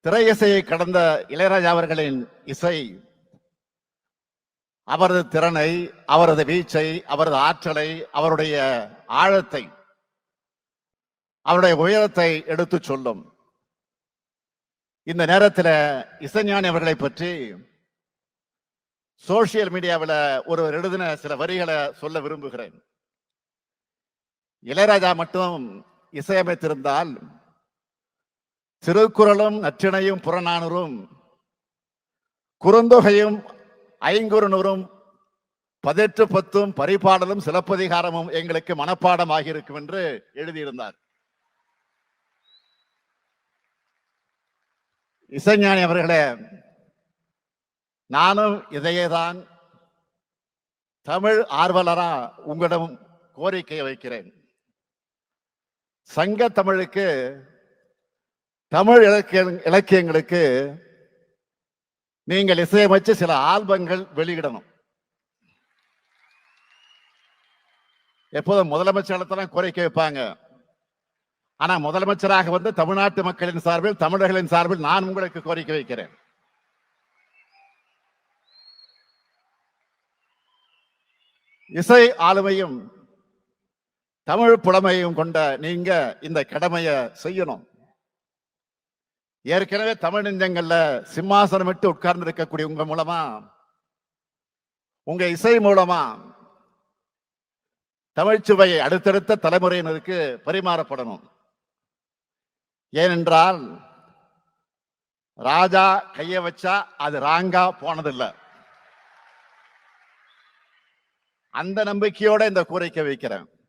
திரை இசையை கடந்த இளையராஜா அவர்களின் இசை அவரது திறனை அவரது வீச்சை அவரது ஆற்றலை அவருடைய ஆழத்தை அவருடைய உயரத்தை எடுத்துச் சொல்லும். இந்த நேரத்தில் இசைஞானி அவர்களை பற்றி சோசியல் மீடியாவில் ஒருவர் எழுதின சில வரிகளை சொல்ல விரும்புகிறேன். இளையராஜா மட்டும் இசையமைத்திருந்தால் திருக்குறளும் நற்றிணையும் புறநானூறும் குறுந்தொகையும் ஐங்குறுநூறும் பதினெட்டு பத்தும் பரிபாடலும் சிலப்பதிகாரமும் எங்களுக்கு மனப்பாடம் ஆகியிருக்கும் என்று எழுதியிருந்தார். இசைஞானி அவர்களே நானும் இதையேதான் தமிழ் ஆர்வலரா உங்களிடம் கோரிக்கை வைக்கிறேன். சங்க தமிழுக்கு தமிழ் இலக்கிய இலக்கியங்களுக்கு நீங்கள் இசையமைச்சு சில ஆல்பங்கள் வெளியிடணும். எப்போதும் முதலமைச்சர் கோரிக்கை வைப்பாங்க. ஆனா முதலமைச்சராக வந்து தமிழ்நாட்டு மக்களின் சார்பில் தமிழர்களின் சார்பில் நான் உங்களுக்கு கோரிக்கை வைக்கிறேன். இசை ஆளுமையும் தமிழ் புலமையும் கொண்ட நீங்க இந்த கடமையை செய்யணும். ஏற்கனவே தமிழ் நெஞ்சங்கள்ல சிம்மாசனம் விட்டு உட்கார்ந்து இருக்கக்கூடிய உங்க மூலமா உங்க இசை மூலமா தமிழ்ச்சுவையை அடுத்தடுத்த தலைமுறையினருக்கு பரிமாறப்படணும். ஏனென்றால் ராஜா கைய வச்சா அது ராங்கா போனதில்லை. அந்த நம்பிக்கையோட இந்த கோரிக்கை வைக்கிறேன்.